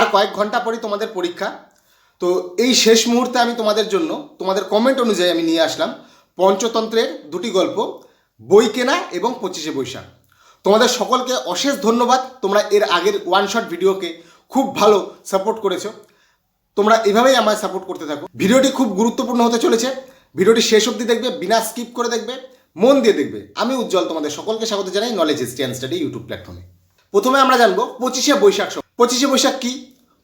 আর কয়েক ঘণ্টা পরেই তোমাদের পরীক্ষা। তো এই শেষ মুহূর্তে আমি তোমাদের জন্য, তোমাদের কমেন্ট অনুযায়ী আমি নিয়ে আসলাম পঞ্চতন্ত্রের দুটি গল্প, বই কেনা এবং পঁচিশে বৈশাখ। তোমাদের সকলকে অশেষ ধন্যবাদ। তোমরা এর আগের ওয়ান শট ভিডিওকে খুব ভালো সাপোর্ট করেছ। তোমরা এভাবেই আমায় সাপোর্ট করতে থাকো। ভিডিওটি খুব গুরুত্বপূর্ণ হতে চলেছে। ভিডিওটি শেষ অবধি দেখবে, বিনা স্কিপ করে দেখবে, মন দিয়ে দেখবে। আমি উজ্জ্বল তোমাদের সকলকে স্বাগত জানাই নলেজ হিস্ট্রি স্টাডি ইউটিউব প্ল্যাটফর্মে প্রথমে আমরা জানব পঁচিশে বৈশাখ পঁচিশে বৈশাখ কি?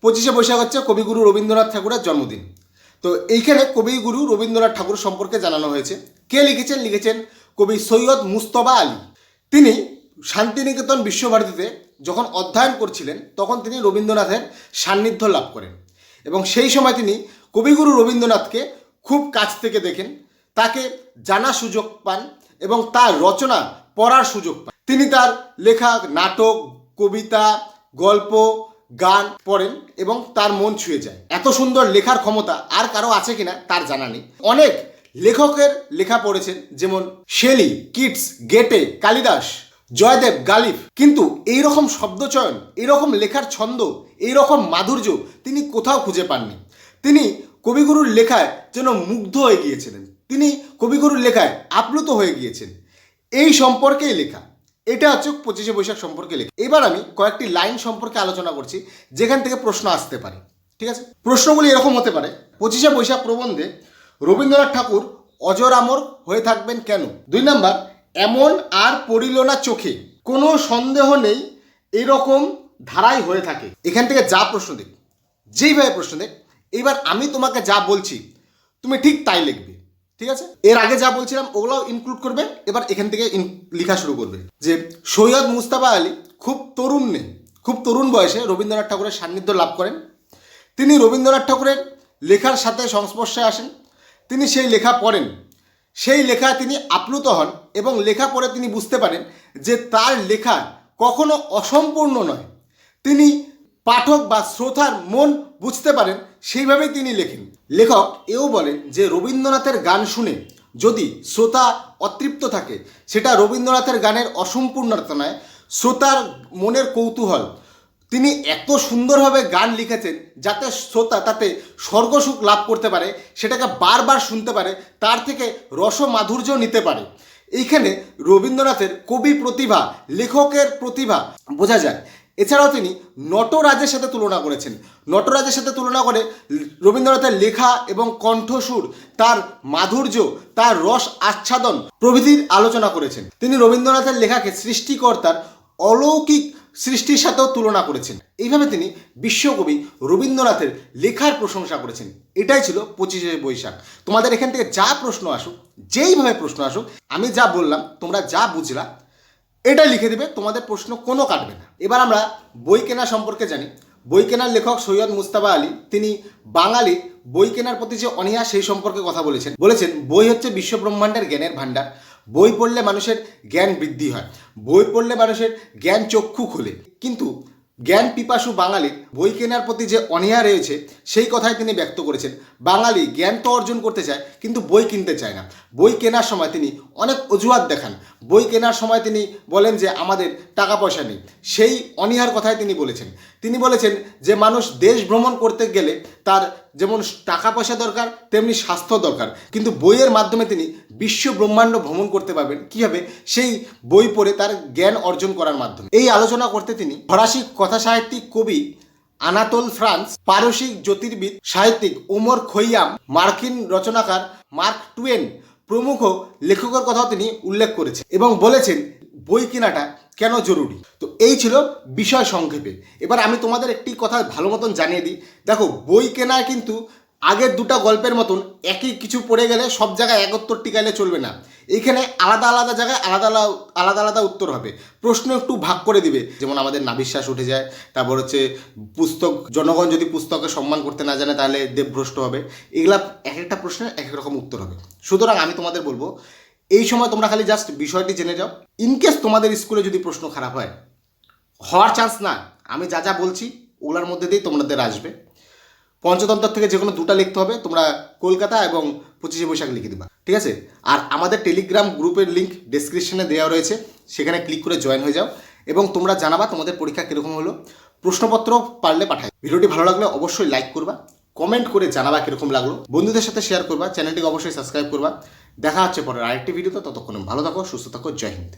পঁচিশে বৈশাখ হচ্ছে কবিগুরু রবীন্দ্রনাথ ঠাকুরের জন্মদিন। তো এইখানে কবিগুরু রবীন্দ্রনাথ ঠাকুর সম্পর্কে জানানো হয়েছে। কে লিখেছেন? লিখেছেন কবি সৈয়দ মুস্তফা আলী। তিনি শান্তিনিকেতন বিশ্বভারতীতে যখন অধ্যয়ন করছিলেন, তখন তিনি রবীন্দ্রনাথের সান্নিধ্য লাভ করেন এবং সেই সময় তিনি কবিগুরু রবীন্দ্রনাথকে খুব কাছ থেকে দেখেন, তাকে জানা সুযোগ পান এবং তার রচনা পড়ার সুযোগ পান। তিনি তার লেখা, নাটক, কবিতা, গল্প গান পড়েন এবং তার মন ছুঁয়ে যায়। এত সুন্দর লেখার ক্ষমতা আর কারও আছে কিনা তার জানা নেই। অনেক লেখকের লেখা পড়েছেন, যেমন শেলি কিটস গেটে, কালিদাস, জয়দেব গালিফ কিন্তু এই রকম শব্দচয়ন এইরকম লেখার ছন্দ, এইরকম মাধুর্য তিনি কোথাও খুঁজে পাননি। তিনি কবিগুরুর লেখায় যেন মুগ্ধ হয়ে গিয়েছিলেন। তিনি কবিগুরুর লেখায় আপ্লুত হয়ে গিয়েছেন। এই সম্পর্কেই লেখা। এটা হচ্ছে পঁচিশে বৈশাখ সম্পর্কে লেখা। এবার আমি কয়েকটি লাইন সম্পর্কে আলোচনা করছি, যেখান থেকে প্রশ্ন আসতে পারে। ঠিক আছে? প্রশ্নগুলি এরকম হতে পারে, পঁচিশে বৈশাখ প্রবন্ধে রবীন্দ্রনাথ ঠাকুর অজর আমর হয়ে থাকবেন কেন? দুই নাম্বার, এমন আর পড়িল না চোখে, কোনো সন্দেহ নেই এরকম ধারাই হয়ে থাকে। এখান থেকে যা প্রশ্ন দেখ, যেইভাবে প্রশ্ন দেখ এইবার আমি তোমাকে যা বলছি, তুমি ঠিক তাই লিখবে। ঠিক আছে? এর আগে যা বলছিলাম ওগুলো ইনক্লুড করবে, এবার এখান থেকে লেখা শুরু করবে। যে সৈয়দ মুস্তাফা আলী খুব তরুণ নেই খুব তরুণ বয়সে রবীন্দ্রনাথ ঠাকুরের সান্নিধ্য লাভ করেন। তিনি রবীন্দ্রনাথ ঠাকুরের লেখার সাথে সংস্পর্শে আসেন। তিনি সেই লেখা পড়েন। সেই লেখা তিনি আপ্লুত হন এবং লেখা পড়ে তিনি বুঝতে পারেন যে তার লেখা কখনো অসম্পূর্ণ নয়। তিনি পাঠক বা শ্রোতার মন বুঝতে পারেন সেইভাবেই তিনি লেখেন। লেখক এও বলেন যে, রবীন্দ্রনাথের গান শুনে যদি শ্রোতা অতৃপ্ত থাকে, সেটা রবীন্দ্রনাথের গানের অসম্পূর্ণতা নয় শ্রোতার মনের কৌতূহল। তিনি এত সুন্দরভাবে গান লিখেছেন যাতে শ্রোতা তাতে স্বর্গসুখ লাভ করতে পারে, সেটাকে বারবার শুনতে পারে, তার থেকে রস মাধুর্য নিতে পারে। এইখানে রবীন্দ্রনাথের কবি প্রতিভা, লেখকের প্রতিভা বোঝা যায়। এছাড়াও তিনি নটরাজের সাথে তুলনা করেছেন। নটরাজের সাথে তুলনা করে রবীন্দ্রনাথের লেখা এবং কণ্ঠসুর, তার মাধুর্য, তার রস আচ্ছাদন প্রভৃতির আলোচনা করেছেন। তিনি রবীন্দ্রনাথের লেখাকে সৃষ্টিকর্তার অলৌকিক সৃষ্টির সাথেও তুলনা করেছেন। এইভাবে তিনি বিশ্বকবি রবীন্দ্রনাথের লেখার প্রশংসা করেছেন। এটাই ছিল পঁচিশে বৈশাখ। তোমাদের এখান থেকে যা প্রশ্ন আসুক, যেইভাবে প্রশ্ন আসুক, আমি যা বললাম, তোমরা যা বুঝলা এটা লিখে দেবে, তোমাদের প্রশ্ন কোনো কাটবে না। এবার আমরা বই কেনা সম্পর্কে জানি। বই কেনার লেখক সৈয়দ মুস্তাফা আলী, তিনি বাঙালি, বই কেনার প্রতি যে অনীহা সেই সম্পর্কে কথা বলেছেন। বলেছেন, বই হচ্ছে বিশ্বব্রহ্মাণ্ডের জ্ঞানের ভাণ্ডার। বই পড়লে মানুষের জ্ঞান বৃদ্ধি হয়। বই পড়লে মানুষের জ্ঞান চক্ষু খোলে। কিন্তু জ্ঞান পিপাসু বাঙালির বই কেনার প্রতি যে অনীহা রয়েছে, সেই কথাই তিনি ব্যক্ত করেছেন। বাঙালি জ্ঞান তো অর্জন করতে চায়, কিন্তু বই কিনতে চায় না। বই কেনার সময় তিনি অনেক অজুহাত দেখান। বই কেনার সময় তিনি বলেন যে, আমাদের টাকা পয়সা নেই। সেই অনীহার কথাই তিনি বলেছেন। তিনি বলেছেন যে, মানুষ দেশ ভ্রমণ করতে গেলে তার যেমন টাকা পয়সা দরকার, তেমনি স্বাস্থ্য দরকার। কিন্তু বইয়ের মাধ্যমে তিনি বিশ্ব ব্রহ্মাণ্ড ভ্রমণ করতে পারবেন কীভাবে সেই বই পড়ে তার জ্ঞান অর্জন করার মাধ্যমে। এই আলোচনা করতে তিনি ফরাসি কথা সাহিত্যিক কবি আনাতোল ফ্রান্স, পারসিক জ্যোতির্বিদ, সাহিত্যিক ওমর খৈয়াম, মার্কিন রচনাকার মার্ক টুয়েন প্রমুখ লেখকের কথাও তিনি উল্লেখ করেছেন এবং বলেছেন, বই কেনাটা কেন জরুরি? তো এই ছিল বিষয় সংক্ষেপে। এবার আমি তোমাদের একটি কথা ভালো মতন জানিয়ে দিই। দেখো, বই কেনা কিন্তু আগের দুটা গল্পের মতন একই কিছু পড়ে গেলে সব জায়গায় এক উত্তর টিকাইলে চলবে না। এখানে আলাদা আলাদা জায়গায় আলাদা আলাদা আলাদা আলাদা উত্তর হবে। প্রশ্ন একটু ভাগ করে দিবে। যেমন আমাদের নাবিশ্বাস উঠে যায়, তারপর হচ্ছে পুস্তক, জনগণ যদি পুস্তকে সম্মান করতে না জানে তাহলে দেবভ্রষ্ট হবে। এগুলা এক একটা প্রশ্নের এক এক রকম উত্তর হবে। সুতরাং আমি তোমাদের বলব, এই সময় তোমরা খালি জাস্ট বিষয়টি জেনে যাও। ইনকেস তোমাদের স্কুলে যদি প্রশ্ন খারাপ হয়, হওয়ার চান্স না আমি যা যা বলছি, ওগুলোর মধ্যে দিয়েই তোমাদের আসবে। পঞ্চতন্ত্র থেকে যে কোনো দুটা লিখতে হবে, তোমরা কলকাতা এবং পঁচিশে বৈশাখ লিখে দিবা, ঠিক আছে? আর আমাদের টেলিগ্রাম গ্রুপের লিঙ্ক ডেসক্রিপশনে দেওয়া রয়েছে, সেখানে ক্লিক করে জয়েন হয়ে যাও এবং তোমরা জানাবা তোমাদের পরীক্ষা কীরকম হলো। প্রশ্নপত্র পারলে পাঠাই ভিডিওটি ভালো লাগলে অবশ্যই লাইক করবা, কমেন্ট করে জানাবা কীরকম লাগল। বন্ধুদের সাথে শেয়ার করবা, চ্যানেলটিকে অবশ্যই সাবস্ক্রাইব করবা। দেখা হচ্ছে পরে আরেকটি ভিডিওতে, ততক্ষণ ভালো থাকো, সুস্থ থাকো, জয় হিন্দ।